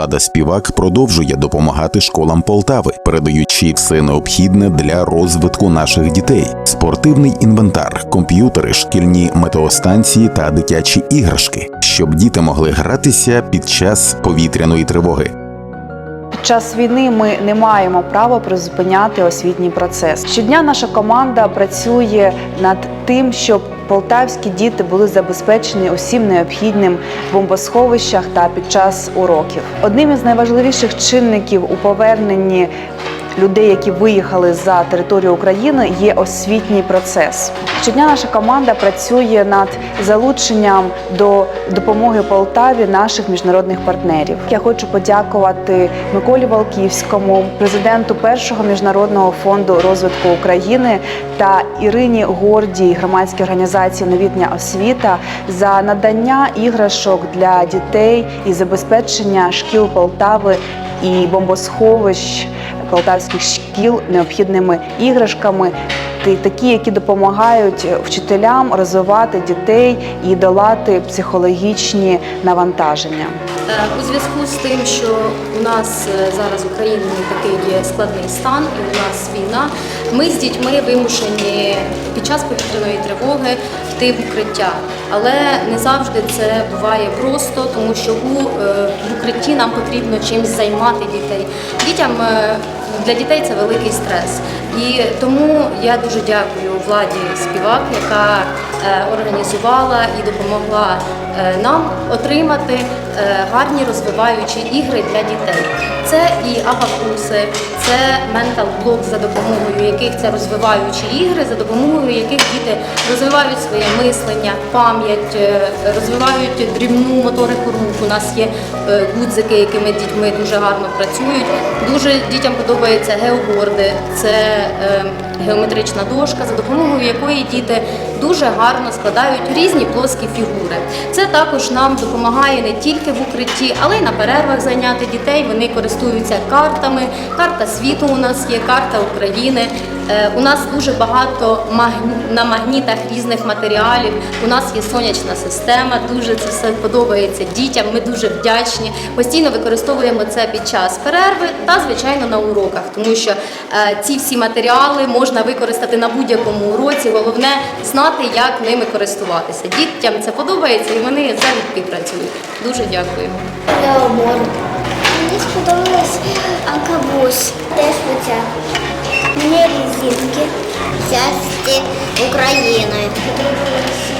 Влада Співак продовжує допомагати школам Полтави, передаючи все необхідне для розвитку наших дітей: спортивний інвентар, комп'ютери, шкільні метеостанції та дитячі іграшки, щоб діти могли гратися під час повітряної тривоги. Під час війни ми не маємо права призупиняти освітній процес. Щодня наша команда працює над тим, щоб полтавські діти були забезпечені усім необхідним в бомбосховищах та під час уроків. Одним із найважливіших чинників у поверненні людей, які виїхали за територію України, є освітній процес. Щодня наша команда працює над залученням до допомоги Полтаві наших міжнародних партнерів. Я хочу подякувати Миколі Валківському, президенту першого міжнародного фонду розвитку України та Ірині Гордій, громадській організації Новітня освіта за надання іграшок для дітей і забезпечення шкіл Полтави і бомбосховищ полтавських шкіл необхідними іграшками, такі, які допомагають вчителям розвивати дітей і долати психологічні навантаження. Е, У зв'язку з тим, що у нас е, зараз в Україні такий є складний стан, і у нас війна, ми з дітьми вимушені під час повітряної тривоги йти в укриття. Але не завжди це буває просто, тому що е, в укритті нам потрібно чимось займати дітей. Дітям е, для дітей це великий стрес. І тому я дуже дякую владі співак, яка е, організувала і допомогла е, нам отримати е, гарні розвиваючі ігри для дітей. Це і абакуси, це ментал блок, за допомогою яких це розвиваючі ігри, за допомогою яких діти розвивають своє мислення, пам'ять, розвивають дрібну моторику рук. У нас є гудзики, якими дітьми дуже гарно працюють. Дуже дітям подобаються геоборди. Це е, геометрична дошка, за допомогою якої діти дуже гарно складають різні плоскі фігури. Це також нам допомагає не тільки в укритті, але й на перервах зайняти дітей. Вони користуються картами. Карта світу у нас є, карта України. Е, У нас дуже багато на магнітах різних матеріалів. У нас є сонячна система. Дуже це все подобається дітям. Ми дуже вдячні. Постійно використовуємо це під час перерви та звичайно на уроках, тому що е, ці всі матеріали можна використати на будь-якому уроці. Головне знати, як ними користуватися. Дітям це подобається і вони завжди працюють. Дуже дякую. Мені сподобалось Акабус. Теж оця. Мені різинки. Часті України. Подобалося